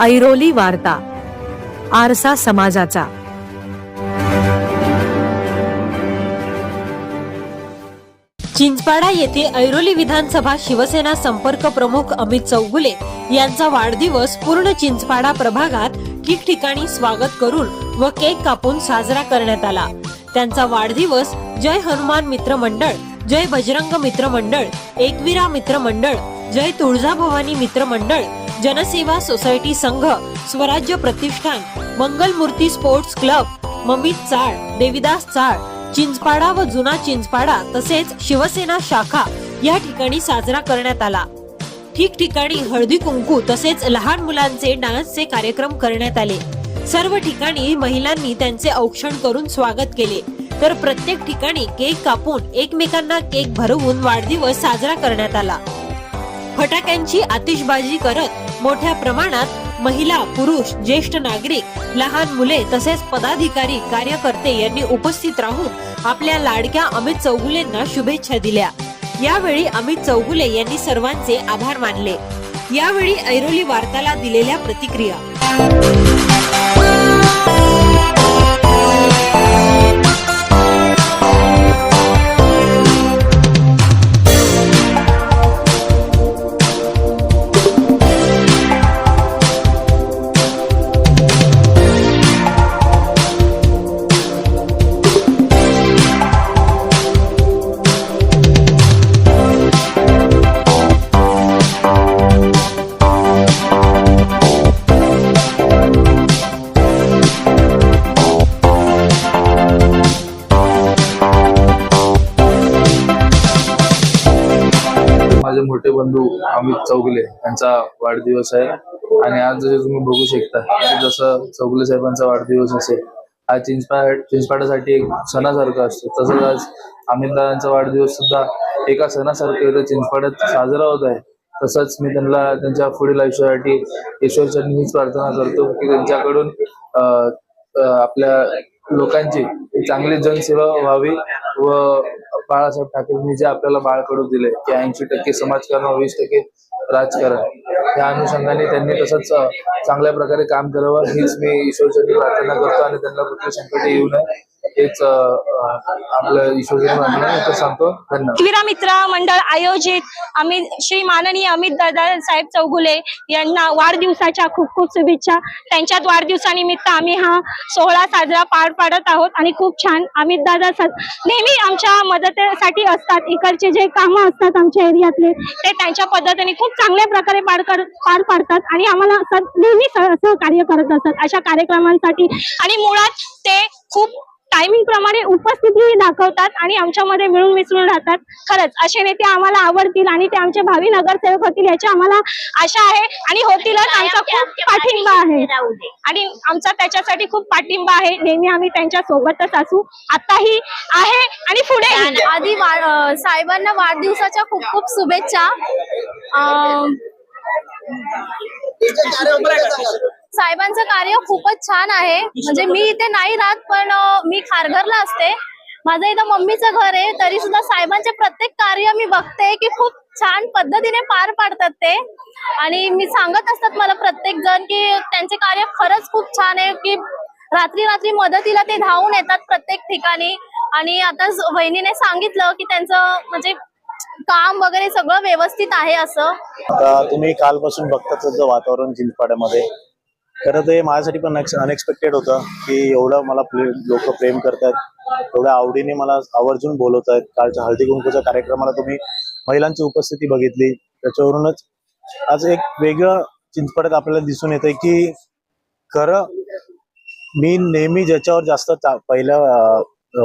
ऐरोली वार्ता आरसा समाजाचा. चिंचपाडा येथे ऐरोली विधानसभा शिवसेना संपर्क प्रमुख अमित चौगुले यांचा वाढदिवस पूर्ण चिंचपाडा प्रभागात ठिकठिकाणी स्वागत करून व केक कापून साजरा करण्यात आला. त्यांचा वाढदिवस जय हनुमान मित्र मंडळ जय बजरंग मित्र मंडळ एकविरा मित्र मंडळ जय तुळजाभवानी मित्र मंडळ जनसेवा सोसायटी संघ स्वराज्य प्रतिष्ठान मंगलमूर्ती स्पोर्ट्स क्लब ममित चाळ देविदास चाळ चिंचपाडा व जुना चिंचपाडा तसेच शिवसेना शाखा या ठिकाणी साजरा करण्यात आला. ठिकठिकाणी हळदी कुंकू तसेच लहान मुलांचे डान्सचे कार्यक्रम करण्यात आले. सर्व ठिकाणी महिलांनी त्यांचे औक्षण करून स्वागत केले. तर प्रत्येक ठिकाणी केक कापून एकमेकांना केक भरवून वाढदिवस साजरा करण्यात आला. फटाक्यांची आतिषबाजी करत मोठ्या प्रमाणात महिला पुरुष ज्येष्ठ नागरिक लहान मुले तसेच पदाधिकारी कार्यकर्ते यांनी उपस्थित राहून आपल्या लाडक्या अमित चौगुलेंना शुभेच्छा दिल्या. यावेळी अमित चौगुले यांनी सर्वांचे आभार मानले. यावेळी ऐरोली वार्ताला दिलेल्या प्रतिक्रिया. माझे मोठे बंधू अमित चौगले यांचा वाढदिवस आहे. आणि आज जसे तुम्ही बघू शकता जसं चौगुले साहेबांचा वाढदिवस असेल हा चिंचपाड चिंचपाडासाठी एक सणासारखा असतो. तसंच आज अमितदादांचा वाढदिवस सुद्धा एका सणासारखं इथं चिंचपाड्यात साजरा होत आहे. तसंच मी त्यांना त्यांच्या पुढील आयुष्यासाठी ईश्वरचरणी हीच प्रार्थना करतो की त्यांच्याकडून आपल्या लोकांची चांगली जनसेवा व्हावी व बाळासाहेब ठाकरेंनी जे आपल्याला बाळकडू दिले की ऐंशी टक्के समाजकारण वीस टक्के राजकारण त्या अनुषंगाने त्यांनी तसंच चांगल्या प्रकारे काम करावं. हीच मी ईश्वरचरणी प्रार्थना करतो आणि त्यांना कुठलं संकट येऊ नये. हेच आपलं ईश्वर सांगतो. धन्यवाद. मित्र मंडळ आयोजित अमित श्री माननीय अमित दादा साहेब चौगुले यांना वाढदिवसाच्या खूप खूप शुभेच्छा. त्यांच्यात वाढदिवसानिमित्त आम्ही हा सोहळा साजरा पार पाडत आहोत आणि खूप छान अमित दादा नेहमी आमच्या मदतीसाठी असतात इकडचे जे कामं असतात आमच्या एरियातले ते त्यांच्या पद्धतीने खूप चांगल्या प्रकारे पार कर- पार पाडतात आणि आम्हाला नेहमी सहकार्य करत असतात अशा कार्यक्रमांसाठी. आणि मुळात ते खूप टायमिंग प्रमाणे उपस्थिती दाखवतात आणि आमच्यामध्ये मिळून मिसळून राहतात. खरंच असे नेते आम्हाला आवडतील आणि ते आमचे भावी नगरसेवक होतील याची आम्हाला आशा आहे आणि होतीलच. आमचा खूप पाठिंबा आहे. आणि आमचा त्याच्यासाठी खूप पाठिंबा आहे. नेहमी आम्ही त्यांच्या सोबतच असू. आताही आहे आणि पुढे आधी साहेबांना वाढदिवसाच्या खूप खूप शुभेच्छा. अं, साहेबांचं कार्य खूपच छान आहे. म्हणजे मी इथे नाही राहत पण मी खारघरला असते. माझं इथं मम्मीचं घर आहे तरी सुद्धा साहेबांचे प्रत्येक कार्य मी बघते की खूप छान पद्धतीने पार पाडतात ते. आणि मी सांगत असतात मला प्रत्येक जण की त्यांचे कार्य खरंच खूप छान आहे की रात्री रात्री मदतीला ते धावून येतात प्रत्येक ठिकाणी. आणि आता वहिनीने सांगितलं की त्यांचं म्हणजे काम वगैरे सगळं व्यवस्थित आहे असं. तुम्ही कालपासून बघताच वातावरण चिंचपाड्यामध्ये. खरं ते माझ्यासाठी पण अनएक्सपेक्टेड होतं की एवढं मला लोक प्रेम करतात एवढ्या आवडीने मला आवर्जून बोलवत आहेत कालच्या हळदी कुंकूच्या कार्यक्रमाला तुम्ही महिलांची उपस्थिती बघितली. त्याच्यावरूनच आज एक वेगळं चिंचपडत आपल्याला दिसून येतंय की खरं मी नेहमी ज्याच्यावर जास्त चा- पहिला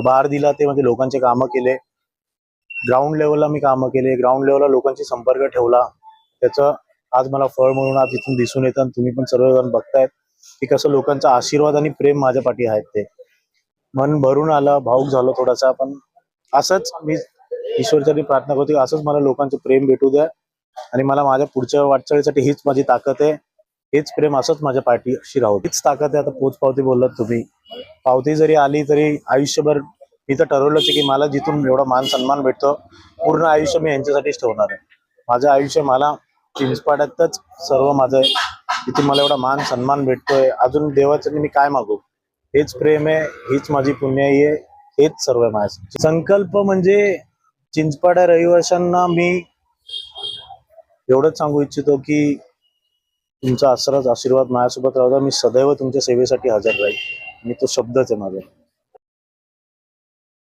भार दिला ते म्हणजे लोकांचे कामं केले. ग्राउंड लेवलला मी कामं केले. ग्राउंड लेवलला लोकांशी संपर्क ठेवला. त्याचं आज मला फळ म्हणून आज इथून दिसून येतं आणि तुम्ही पण सर्वजण बघतायत की कसं लोकांचा आशीर्वाद आणि प्रेम माझ्या पाठी आहेत ते. मन भरून आलं भाऊक झालो थोडासा पण असंच मी ईश्वरचरणी प्रार्थना करतो असंच मला लोकांचं प्रेम भेटू द्या आणि मला माझ्या पुढच्या वाटचालीसाठी हीच माझी ताकद आहे. हेच प्रेम असंच माझ्या पाठीशी राहू हीच ताकद आहे. आता पोच पावती बोललात तुम्ही. पावती जरी आली तरी आयुष्यभर मी तर ठरवलंच की मला जिथून एवढा मान सन्मान भेटतो पूर्ण आयुष्य मी यांच्यासाठीच ठेवणार आहे. माझं आयुष्य मला चिंचपाड्यातच सर्व माझं इथे मला एवढा मान सन्मान भेटतोय. अजून देवाचं मी काय मागू? हेच प्रेम आहे हीच माझी पुण्याई आहे हेच सर्व आहे संकल्प म्हणजे चिंचपाड्या रहिवाशांना मी एवढंच सांगू इच्छितो की तुमचा असराच आशीर्वाद माझ्यासोबत राहू मी सदैव तुमच्या सेवेसाठी हजर राहील. मी तो शब्दच आहे माझा.